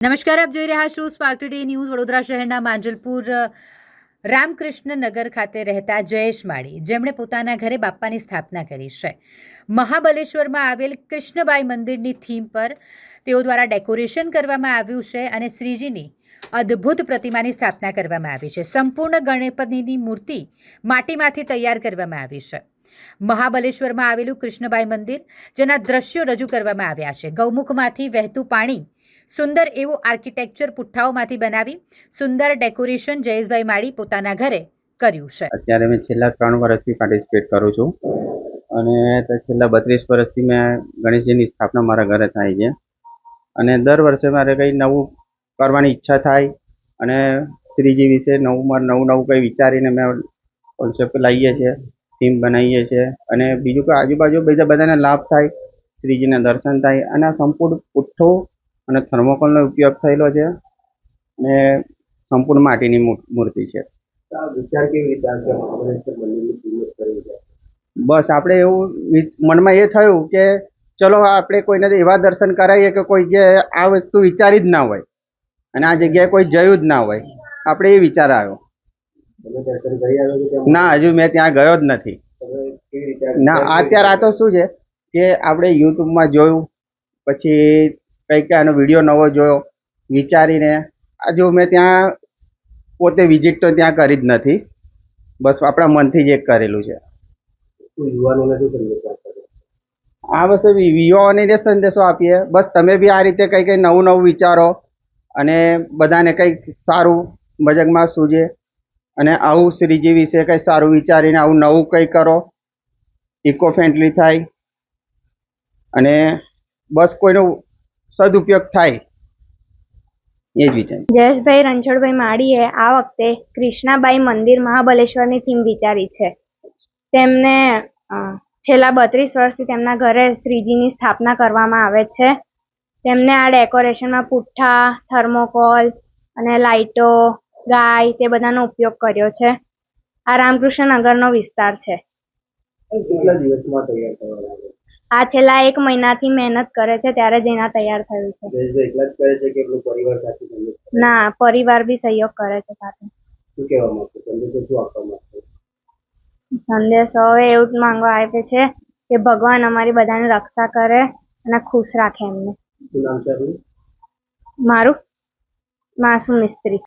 નમસ્કાર, આપ જોઈ રહ્યા છો સ્પાર્ક ટુડે ન્યૂઝ વડોદરા શહેરના માંજલપુર રામકૃષ્ણનગર રામકૃષ્ણ નગર ખાતે રહેતા જયેશ માળી. જેમણે પોતાના ઘરે બાપ્પાની સ્થાપના કરી છે. મહાબલેશ્વરમાં આવેલ કૃષ્ણબાઈ મંદિરની થીમ પર તેઓ દ્વારા ડેકોરેશન કરવામાં આવ્યું છે અને શ્રીજીની અદ્ભુત પ્રતિમાની સ્થાપના કરવામાં આવી છે. સંપૂર્ણ ગણપતિની મૂર્તિ માટીમાંથી તૈયાર કરવામાં આવી છે. મહાબલેશ્વરમાં આવેલું કૃષ્ણબાઈ મંદિર, જેના દ્રશ્યો રજૂ કરવામાં આવ્યા છે. ગૌમુખમાંથી વહેતું પાણી સુંદર એવું આર્કિટેક્ચર પુઠ્ઠાઓમાંથી બનાવી સુંદર ડેકોરેશન જયેશભાઈ માળી પોતાના ઘરે કર્યું છે. અત્યારે મેં છેલ્લા ત્રણ વર્ષથી પાર્ટિસિપેટ કરું છું. અને છેલ્લા બત્રીસ વર્ષથી મેં ગણેશજીની સ્થાપના મારા ઘરે થાય છે. અને દર વર્ષે મારે કંઈ નવું કરવાની ઈચ્છા થાય અને શ્રીજી વિશે નવું મારે નવું નવું કંઈ વિચારીને મેં કોન્સેપ્ટ લાવીએ છીએ થીમ બનાવીએ છીએ. અને બીજું કે આજુબાજુ બીજા બધાને લાભ થાય, શ્રીજીના દર્શન થાય અને સંપૂર્ણ પુઠ્ઠો અને થર્મોકોલનો ઉપયોગ થયેલો છે અને સંપૂર્ણ માટીની મૂર્તિ છે. વિચાર કેવી રીતે બસ આપણે એવું મનમાં એ થયું કે ચલો આપણે કોઈને એવા દર્શન કરાવીએ કે કોઈ જે આ વસ્તુ વિચારી જ ના હોય અને આ જગ્યાએ કોઈ જયું જ ના હોય. આપણે એ વિચાર આવ્યો. ના હજુ મેં ત્યાં ગયો જ નથી. ના અત્યારે આ તો શું છે કે આપણે યુટ્યુબમાં જોયું પછી કંઈક આનો વીડિયો નવો જોયો વિચારીને હજુ મેં ત્યાં પોતે વિઝિટ તો ત્યાં કરી જ નથી. બસ આપણા મનથી જ એક કરેલું છે. કોઈ બસ આ વસ્તુ યુવાઓને સંદેશો આપીએ. બસ તમે બી આ રીતે કંઈ કંઈ નવું નવું વિચારો અને બધાને કંઈક સારું મજગમાં સૂજે અને આવું શ્રીજી વિશે કંઈ સારું વિચારીને આવું નવું કંઈ કરો. ઇકો ફ્રેન્ડલી થાય. અને બસ કોઈનો સદુપયોગ થાય. એ જ વિચાર. જયેશભાઈ રણછોડભાઈ માળીએ આ વખતે કૃષ્ણાબાઈ મંદિર મહાબલેશ્વરની થીમ વિચારી છે. તેમને છેલ્લા બત્રીસ વર્ષથી તેમના ઘરે શ્રીજીની સ્થાપના કરવામાં આવે છે. તેમને આ ડેકોરેશનમાં પુઠ્ઠા થર્મોકોલ અને લાઇટો ગાય તે બધાનો ઉપયોગ કર્યો છે. આ રામકૃષ્ણ નગરનો વિસ્તાર છે. કેટલા દિવસમાં તૈયાર આ છેલ્લા એક મહિનાથી મહેનત કરે છે ત્યારે જ એના તૈયાર થયું છે. જયેશભાઈ એકલા જ કરે છે કે એમનું પરિવાર સાથે સંદેશ કરે? ના પરિવાર બી સહયોગ કરે છે સાથે. શું કહેવા માંગશો? સંદેશો શું આપવા માંગશો? સંદેશો હવે એવું જ માંગવા આપે છે કે ભગવાન અમારી બધાને રક્ષા કરે અને ખુશ રાખે એમને. શું નામ છે આપનું? મારું? માસુ મિસ્ત્રી.